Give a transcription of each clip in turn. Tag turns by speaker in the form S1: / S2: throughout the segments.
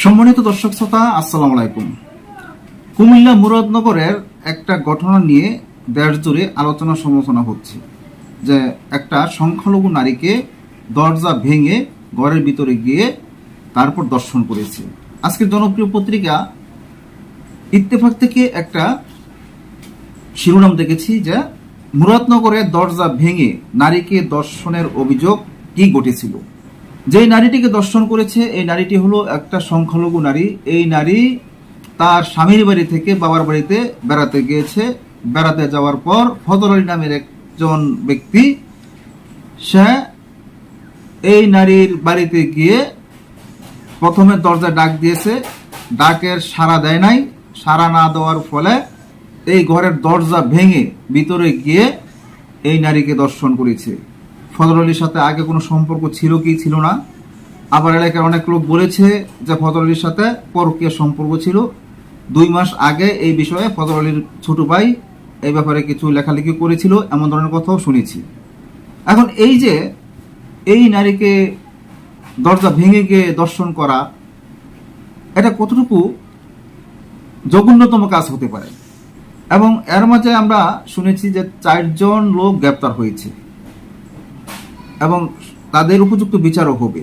S1: সম্মানিত দর্শক শ্রোতা, আসসালামু আলাইকুম। কুমিল্লা মুরাদনগরের একটা ঘটনা নিয়ে দেশ জুড়ে আলোচনা সমালোচনা হচ্ছে, যে একটা সংখ্যালঘু নারীকে দরজা ভেঙে ঘরের ভিতরে গিয়ে তারপর দর্শন করেছে। আজকের জনপ্রিয় পত্রিকা ইত্তেফাক থেকে একটা শিরোনাম দেখেছি, যে মুরাদনগরে দরজা ভেঙে নারীকে দর্শনের অভিযোগ কি ঘটেছিল? যেই নারীটিকে দর্শন করেছে, এই নারীটি হলো একটা সংখ্যালঘু নারী। এই নারী তার স্বামীর বাড়ি থেকে বাবার বাড়িতে বেড়াতে গিয়েছে। বেড়াতে যাওয়ার পর ফজর আলী নামের একজন ব্যক্তি, সে এই নারীর বাড়িতে গিয়ে প্রথমে দরজা ডাক দিয়েছে। ডাকের সাড়া দেয় নাই। সাড়া না দেওয়ার ফলে এই ঘরের দরজা ভেঙে ভিতরে গিয়ে এই নারীকে দর্শন করেছে। ফজর আলীর সাথে আগে কোনো সম্পর্ক ছিল কি ছিল না? আবার এলাকার অনেক লোক বলেছে যে ফজর আলীর সাথে পরকীয় সম্পর্ক ছিল। দুই মাস আগে এই বিষয়ে ফজর আলীর ছোট ভাই এই ব্যাপারে কিছু লেখালেখি করেছিল, এমন ধরনের কথাও শুনেছি। এখন এই যে এই নারীকে দরজা ভেঙে গিয়ে দর্শন করা, এটা কতটুকু জঘন্যতম কাজ হতে পারে? এবং এর মাঝে আমরা শুনেছি যে চারজন লোক গ্রেপ্তার হয়েছে। এবং তাদের উপযুক্ত বিচারও হবে।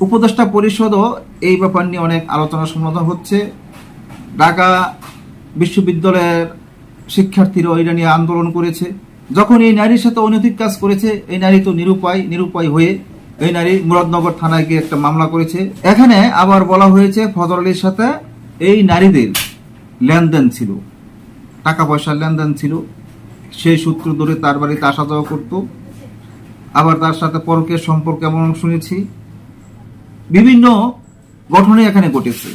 S1: উপদেষ্টা পরিষদও এই ব্যাপার নিয়ে অনেক আলোচনা সমাধান হচ্ছে। ঢাকা বিশ্ববিদ্যালয়ের শিক্ষার্থীরা এটা নিয়ে আন্দোলন করেছে। যখন এই নারীর সাথে অনৈতিক কাজ করেছে, এই নারী তো নিরুপায় নিরুপায় হয়ে এই নারী মুরাদনগর থানায় গিয়ে একটা মামলা করেছে। এখানে আবার বলা হয়েছে ফজর আলীর সাথে এই নারীদের লেনদেন ছিল। টাকা পয়সার লেনদেন ছিল। সেই সূত্র ধরে তার বাড়িতে আসা যাওয়া করতো। আবার তার সাথে পরকের সম্পর্ক এমন শুনেছি বিভিন্ন গঠনে এখানে ঘটেছে।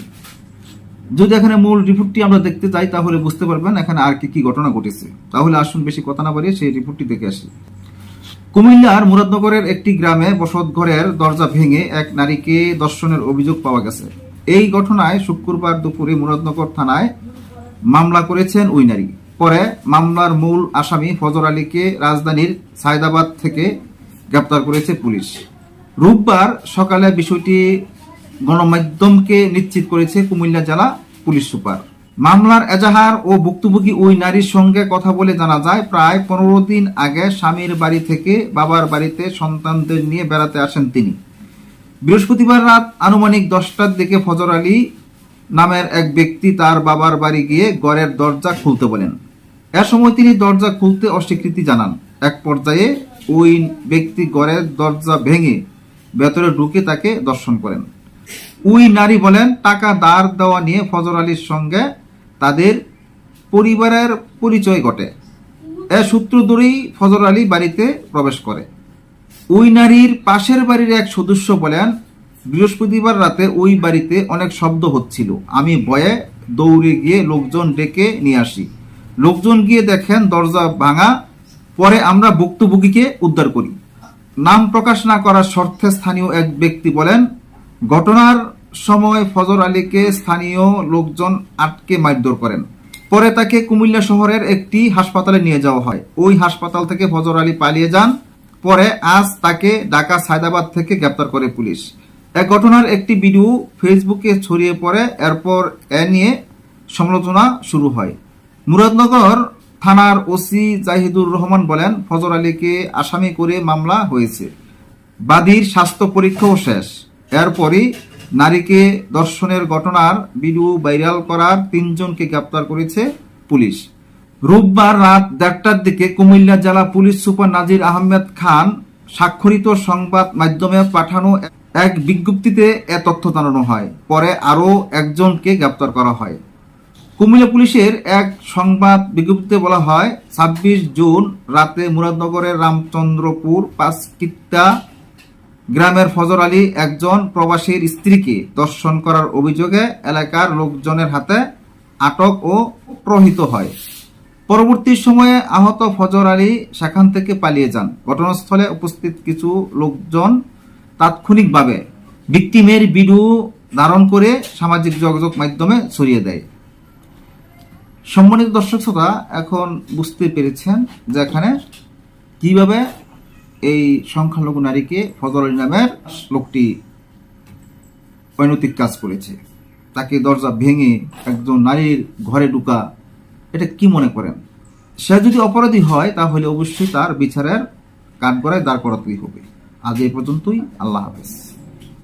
S1: যদি এখানে মূল রিপোর্টটি আমরা দেখতে চাই, তাহলে বুঝতে পারবেন এখানে আর কি কি ঘটনা ঘটেছে। তাহলে আসুন বেশি কথা না বাড়িয়ে সেই রিপোর্টটি দেখে আসি। কুমিল্লার মুরাদনগরের একটি গ্রামে বসত ঘরের দরজা ভেঙে এক নারীকে দর্শনের অভিযোগ পাওয়া গেছে। এই ঘটনায় শুক্রবার দুপুরে মুরাদনগর থানায় মামলা করেছেন ওই নারী। পরে মামলার মূল আসামি ফজর আলীকে রাজধানীর সায়দাবাদ থেকে গ্রেপ্তার করেছে পুলিশ। রোববার সকালে বিষয়টি গণমাধ্যমকে নিশ্চিত করেছে কুমিল্লা জেলা পুলিশ সুপার। মামলার এজাহার ও ভুক্তভোগী ওই নারীর সঙ্গে কথা বলে জানা যায়, প্রায় পনেরো দিন আগে স্বামীর বাড়ি থেকে বাবার বাড়িতে সন্তানদের নিয়ে বেড়াতে আসেন তিনি। বৃহস্পতিবার রাত আনুমানিক দশটার দিকে ফজর আলী নামের এক ব্যক্তি তার বাবার বাড়ি গিয়ে ঘরের দরজা খুলতে বলেন। এ সময় তিনি দরজা খুলতে অস্বীকৃতি জানান। এক পর্যায়ে ওই ব্যক্তি ঘরের দরজা ভেঙে ভেতরে ঢুকে তাকে দর্শন করেন। ওই নারী বলেন, টাকা দাঁড় দেওয়া নিয়ে ফজর আলীর সঙ্গে তাদের পরিবারের পরিচয় ঘটে। এ সূত্র ধরেই ফজর আলী বাড়িতে প্রবেশ করে। ওই নারীর পাশের বাড়ির এক সদস্য বলেন, বৃহস্পতিবার রাতে ওই বাড়িতে অনেক শব্দ হচ্ছিল। আমি ভয়ে দৌড়ে গিয়ে লোকজন ডেকে নিয়ে আসি। লোকজন গিয়ে দেখেন দরজা ভাঙা পরে আমরা ভুক্তভোগীকে উদ্ধার করি। নাম প্রকাশ না করার শর্তে স্থানীয় এক ব্যক্তি বলেন, ঘটনার সময় ফজর আলীকে স্থানীয় লোকজন আটকে মারধর করেন। পরে তাকে কুমিল্লা শহরের একটি হাসপাতালে নিয়ে যাওয়া হয়। ওই হাসপাতাল থেকে ফজর আলী পালিয়ে যান। পরে আজ তাকে ঢাকা সায়দাবাদ থেকে গ্রেপ্তার করে পুলিশ। এ ঘটনার একটি ভিডিও ফেসবুকে ছড়িয়ে পড়ে। এরপর এ নিয়ে সমালোচনা শুরু হয়। মুরাদনগর থানার ওসি জাহিদুর রহমান বলেন, ফজর আলীকে আসামি করে মামলা হয়েছে। বাদীর স্বাস্থ্য পরীক্ষাও শেষ। এরপরই নারীকে দর্শনের ঘটনার ভিডিও ভাইরাল করার তিনজনকে গ্রেপ্তার করেছে পুলিশ। রোববার রাত দেড়টার দিকে কুমিল্লা জেলা পুলিশ সুপার নাজির আহমেদ খান স্বাক্ষরিত সংবাদ মাধ্যমে পাঠানো এক বিজ্ঞপ্তিতে এ তথ্য জানানো হয়। পরে আরও একজনকে গ্রেপ্তার করা হয়। কুমিল্লা পুলিশের এক সংবাদ বিজ্ঞপ্তিতে বলা হয়, ছাব্বিশ জুন রাতে মুরাদনগরের রামচন্দ্রপুর পাঁচকিত্তা গ্রামের ফজর আলী একজন প্রবাসীর স্ত্রীকে দর্শন করার অভিযোগে এলাকার লোকজনের হাতে আটক ও প্রহিত হয়। পরবর্তী সময়ে আহত ফজর আলী সেখান থেকে পালিয়ে যান। ঘটনাস্থলে উপস্থিত কিছু লোকজন তাৎক্ষণিকভাবে ভিকটিমের ভিডিও ধারণ করে সামাজিক যোগাযোগ মাধ্যমে ছড়িয়ে দেয়। সম্মানিত দর্শক শ্রোতা, এখন বুঝতে পেরেছেন যে এখানে কীভাবে এই সংখ্যালঘু নারীকে ফজল নামের লোকটি অনৈতিক কাজ করেছে। তাকে দরজা ভেঙে একজন নারীর ঘরে ঢুকা, এটা কি মনে করেন? সে যদি অপরাধী হয়, তাহলে অবশ্যই তার বিচারের কাঠগড়ায় দাঁড় করাতেই হবে। আজ এই পর্যন্তই, আল্লাহ হাফেজ।